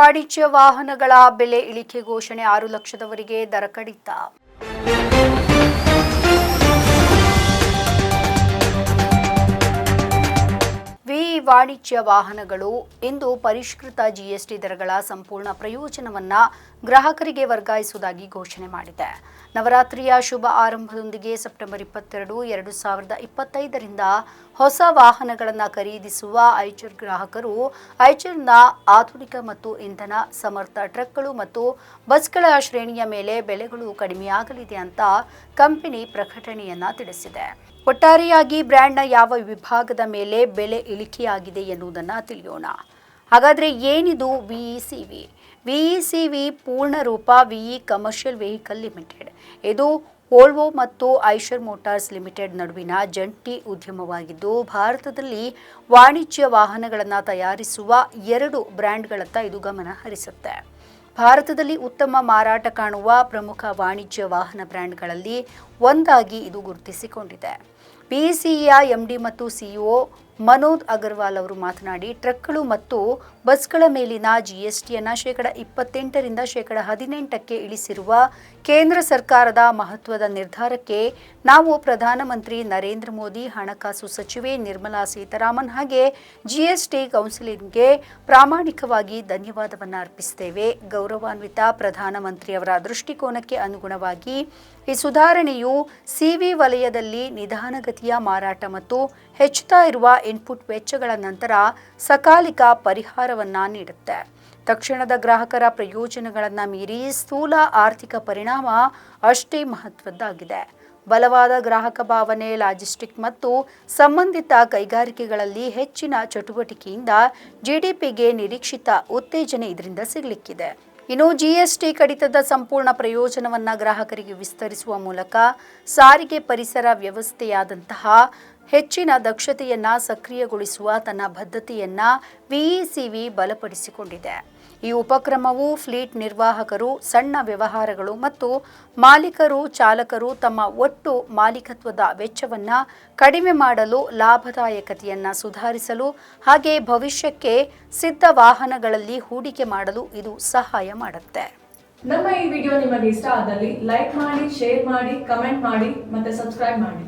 ವಾಣಿಜ್ಯ ವಾಹನಗಳ ಬೆಲೆ ಇಳಿಕೆ ಘೋಷಣೆ ಆರು ಲಕ್ಷದವರೆಗೆ ದರ ಕಡಿತ. ವಾಣಿಜ್ಯ ವಾಹನಗಳು ಇಂದು ಪರಿಷ್ಕೃತ ಜಿಎಸ್ಟಿ ದರಗಳ ಸಂಪೂರ್ಣ ಪ್ರಯೋಜನವನ್ನ ಗ್ರಾಹಕರಿಗೆ ವರ್ಗಾಯಿಸುವುದಾಗಿ ಘೋಷಣೆ ಮಾಡಿದೆ. ನವರಾತ್ರಿಯ ಶುಭ ಆರಂಭದೊಂದಿಗೆ ಸೆಪ್ಟೆಂಬರ್ ಇಪ್ಪತ್ತೆರಡು, ಎರಡು ಸಾವಿರದ ಇಪ್ಪತ್ತೈದರಿಂದ ಹೊಸ ವಾಹನಗಳನ್ನು ಖರೀದಿಸುವ ಐಚರ್ ಗ್ರಾಹಕರು ಐಚರ್ನ ಆಧುನಿಕ ಮತ್ತು ಇಂಧನ ಸಮರ್ಥ ಟ್ರಕ್ಗಳು ಮತ್ತು ಬಸ್ಗಳ ಶ್ರೇಣಿಯ ಮೇಲೆ ಬೆಲೆಗಳು ಕಡಿಮೆಯಾಗಲಿದೆ ಅಂತ ಕಂಪನಿ ಪ್ರಕಟಣೆಯನ್ನ ತಿಳಿಸಿದೆ. ಒಟ್ಟಾರೆಯಾಗಿ ಬ್ರ್ಯಾಂಡ್ನ ಯಾವ ವಿಭಾಗದ ಮೇಲೆ ಬೆಲೆ ಇಳಿಕೆಯಾಗಿದೆ ಎನ್ನುವುದನ್ನು ತಿಳಿಯೋಣ. ಹಾಗಾದರೆ ಏನಿದು ವಿಇಸಿವಿ ವಿಇಸಿವಿ ಪೂರ್ಣ ರೂಪ ವಿಇ ಕಮರ್ಷಿಯಲ್ ವೆಹಿಕಲ್ ಲಿಮಿಟೆಡ್ ಇದು ವೋಲ್ವೋ ಮತ್ತು ಐಷರ್ ಮೋಟಾರ್ಸ್ ಲಿಮಿಟೆಡ್ ನಡುವಿನ ಜಂಟಿ ಉದ್ಯಮವಾಗಿದ್ದು, ಭಾರತದಲ್ಲಿ ವಾಣಿಜ್ಯ ವಾಹನಗಳನ್ನು ತಯಾರಿಸುವ ಎರಡು ಬ್ರ್ಯಾಂಡ್ಗಳತ್ತ ಇದು ಗಮನ ಹರಿಸುತ್ತೆ. ಭಾರತದಲ್ಲಿ ಉತ್ತಮ ಮಾರಾಟ ಕಾಣುವ ಪ್ರಮುಖ ವಾಣಿಜ್ಯ ವಾಹನ ಬ್ರ್ಯಾಂಡ್ಗಳಲ್ಲಿ ಒಂದಾಗಿ ಇದು ಗುರುತಿಸಿಕೊಂಡಿದೆ. ಬಿಇಸಿಯ ಎಂಡಿ ಮತ್ತು ಸಿಇಒ ಮನೋಜ್ ಅಗರ್ವಾಲ್ ಅವರು ಮಾತನಾಡಿ, ಟ್ರಕ್ಗಳು ಮತ್ತು ಬಸ್ಗಳ ಮೇಲಿನ ಜಿಎಸ್ಟಿಯನ್ನು ಶೇಕಡ ಇಪ್ಪತ್ತೆಂಟರಿಂದ ಶೇಕಡ ಹದಿನೆಂಟಕ್ಕೆ ಇಳಿಸಿರುವ ಕೇಂದ್ರ ಸರ್ಕಾರದ ಮಹತ್ವದ ನಿರ್ಧಾರಕ್ಕೆ ನಾವು ಪ್ರಧಾನಮಂತ್ರಿ ನರೇಂದ್ರ ಮೋದಿ, ಹಣಕಾಸು ಸಚಿವೆ ನಿರ್ಮಲಾ ಸೀತಾರಾಮನ್ ಹಾಗೆ ಜಿಎಸ್ಟಿ ಕೌನ್ಸಿಲಿಂಗ್ಗೆ ಪ್ರಾಮಾಣಿಕವಾಗಿ ಧನ್ಯವಾದವನ್ನು ಅರ್ಪಿಸುತ್ತೇವೆ ಗೌರವಾನ್ವಿತ ಪ್ರಧಾನಮಂತ್ರಿಯವರ ದೃಷ್ಟಿಕೋನಕ್ಕೆ ಅನುಗುಣವಾಗಿ ಈ ಸುಧಾರಣೆಯು ಸಿವಿ ವಲಯದಲ್ಲಿ ನಿಧಾನಗತಿಯ ಮಾರಾಟ ಮತ್ತು ಹೆಚ್ಚುತ್ತಾ ಇರುವ ಇನ್ಪುಟ್ ವೆಚ್ಚಗಳ ನಂತರ ಸಕಾಲಿಕ ಪರಿಹಾರವನ್ನ ನೀಡುತ್ತೆ. ತಕ್ಷಣದ ಗ್ರಾಹಕರ ಪ್ರಯೋಜನಗಳನ್ನು ಮೀರಿ ಸ್ಥೂಲ ಆರ್ಥಿಕ ಪರಿಣಾಮ ಅಷ್ಟೇ ಮಹತ್ವದ್ದಾಗಿದೆ. ಬಲವಾದ ಗ್ರಾಹಕ ಭಾವನೆ, ಲಾಜಿಸ್ಟಿಕ್ ಮತ್ತು ಸಂಬಂಧಿತ ಕೈಗಾರಿಕೆಗಳಲ್ಲಿ ಹೆಚ್ಚಿನ ಚಟುವಟಿಕೆಯಿಂದ ಜಿಡಿಪಿಗೆ ನಿರೀಕ್ಷಿತ ಉತ್ತೇಜನ ಇದರಿಂದ ಸಿಗಲಿಕ್ಕಿದೆ. ಇನ್ನು ಜಿಎಸ್ಟಿ ಕಡಿತದ ಸಂಪೂರ್ಣ ಪ್ರಯೋಜನವನ್ನ ಗ್ರಾಹಕರಿಗೆ ವಿಸ್ತರಿಸುವ ಮೂಲಕ ಸಾರಿಗೆ ಪರಿಸರ ವ್ಯವಸ್ಥೆಯಾದಂತಹ ಹೆಚ್ಚಿನ ದಕ್ಷತೆಯನ್ನ ಸಕ್ರಿಯಗೊಳಿಸುವ ತನ್ನ ಬದ್ಧತೆಯನ್ನ ವಿಇಸಿವಿ ಬಲಪಡಿಸಿಕೊಂಡಿದೆ. ಈ ಉಪಕ್ರಮವು ಫ್ಲೀಟ್ ನಿರ್ವಾಹಕರು, ಸಣ್ಣ ವ್ಯವಹಾರಗಳು ಮತ್ತು ಮಾಲೀಕರು, ಚಾಲಕರು ತಮ್ಮ ಒಟ್ಟು ಮಾಲೀಕತ್ವದ ವೆಚ್ಚವನ್ನು ಕಡಿಮೆ ಮಾಡಲು ಲಾಭದಾಯಕತೆಯನ್ನು ಸುಧಾರಿಸಲು ಹಾಗೆ ಭವಿಷ್ಯಕ್ಕೆ ಸಿದ್ಧ ವಾಹನಗಳಲ್ಲಿ ಹೂಡಿಕೆ ಮಾಡಲು ಇದು ಸಹಾಯ ಮಾಡುತ್ತೆ. ನಮ್ಮ ಈ ವಿಡಿಯೋ ನಿಮಗೆ ಇಷ್ಟ ಆದಲ್ಲಿ ಲೈಕ್ ಮಾಡಿ, ಶೇರ್ ಮಾಡಿ, ಕಮೆಂಟ್ ಮಾಡಿ ಮತ್ತೆ ಸಬ್ಸ್ಕ್ರೈಬ್ ಮಾಡಿ.